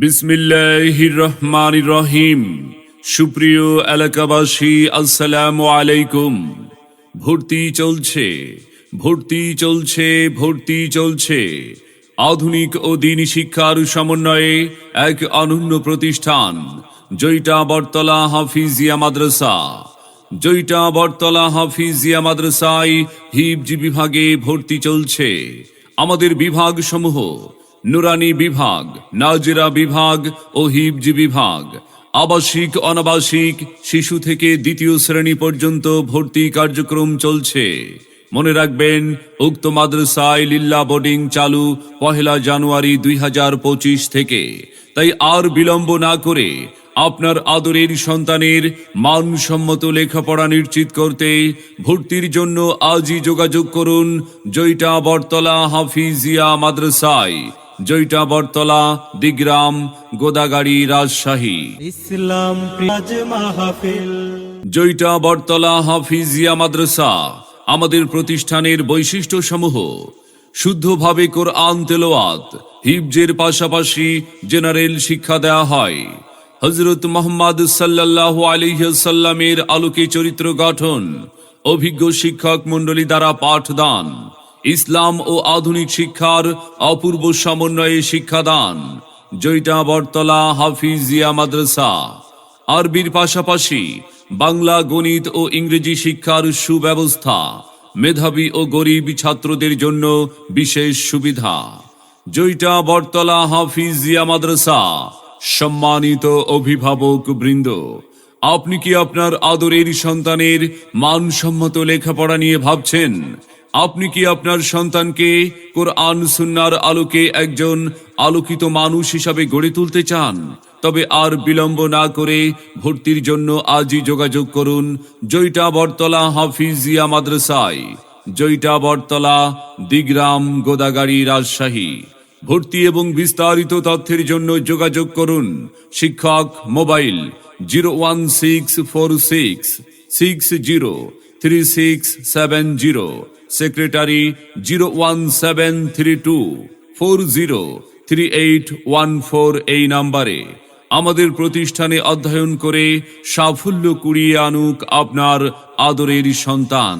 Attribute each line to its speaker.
Speaker 1: বিসমিল্লাহির রহমান রহিম সুপ্রিয় এলাকাবাসী, আসসালামু আলাইকুম। ভর্তি চলছে ভর্তি চলছে ভর্তি চলছে। আধুনিক ও দিনী শিক্ষার সমন্বয়ে এক অনন্য প্রতিষ্ঠান জয়টা বটতলা হাফিজিয়া মাদ্রাসা। জয়টা বটতলা হাফিজিয়া মাদ্রাসায় হিবজি বিভাগে ভর্তি চলছে। আমাদের বিভাগ সমূহ নুরানি বিভাগ নাজরা বিভাগ ও হিবজি বিভাগ। আবাসিক, অনাবাসিক, শিশু থেকে দ্বিতীয় শ্রেণি পর্যন্ত ভর্তি কার্যক্রম চলছে। মনে রাখবেন, উক্ত মাদ্রাসায় লিল্লা বোর্ডিং চালু পহেলা জানুয়ারি দুই থেকে। তাই আর বিলম্ব না করে আপনার আদরের সন্তানের মানসম্মত লেখাপড়া নিশ্চিত করতে ভর্তির জন্য আজই যোগাযোগ করুন জয়টা বটতলা হাফিজিয়া মাদ্রাসায়। জয়টা বটতলা দিগ্রাম গোদাগাড়ি রাজশাহী।
Speaker 2: ইসলাম মাহফিল।
Speaker 1: জয়টা বটতলা হাফিজিয়া মাদ্রাসা আমাদের প্রতিষ্ঠানের বৈশিষ্ট্য সমূহ শুদ্ধভাবে কোরআন তেলোয়াত হিবজের পাশাপাশি জেনারেল শিক্ষা দেয়া হয়। হজরত মোহাম্মদ সাল্লাহ আলিহাল্লামের আলোকে চরিত্র গঠন অভিজ্ঞ শিক্ষক মণ্ডলী দ্বারা পাঠদান। ইসলাম ও আধুনিক শিক্ষার অপূর্ব সমন্বয়ে শিক্ষাদান। জয়টা বটতলা, হাফিজিয়া মাদ্রাসা। আরবির পাশাপাশি বাংলা, গণিত ও ইংরেজি শিক্ষার সুব্যবস্থা মেধাবী ও গরিব ছাত্রদের জন্য বিশেষ সুবিধা। জয়টা বটতলা, হাফিজিয়া মাদ্রাসা, সম্মানিত অভিভাবক বৃন্দ, আপনি কি আপনার আদরের সন্তানের মানসম্মত লেখাপড়া নিয়ে ভাবছেন? আপনি কি আপনার সন্তানকে কোরআন, সুন্নার আলোকে একজন আলোকিত মানুষ হিসাবে গড়ে তুলতে চান? তবে আর বিলম্ব না করে ভর্তির জন্য আজই যোগাযোগ করুন জয়টা বটতলা হাফিজিয়া মাদ্রাসায়। জয়টা বটতলা, দিগ্রাম, গোদাগাড়ি রাজশাহী। ভর্তি এবং বিস্তারিত তথ্যের জন্য যোগাযোগ করুন শিক্ষক mobile zero one six four six six zero three six seven zero. Secretary zero one seven three two four zero three eight one four এই নাম্বারে আমাদের প্রতিষ্ঠানে অধ্যয়ন করে সাফল্য কুড়িয়ে আনুক আপনার আদরের সন্তান।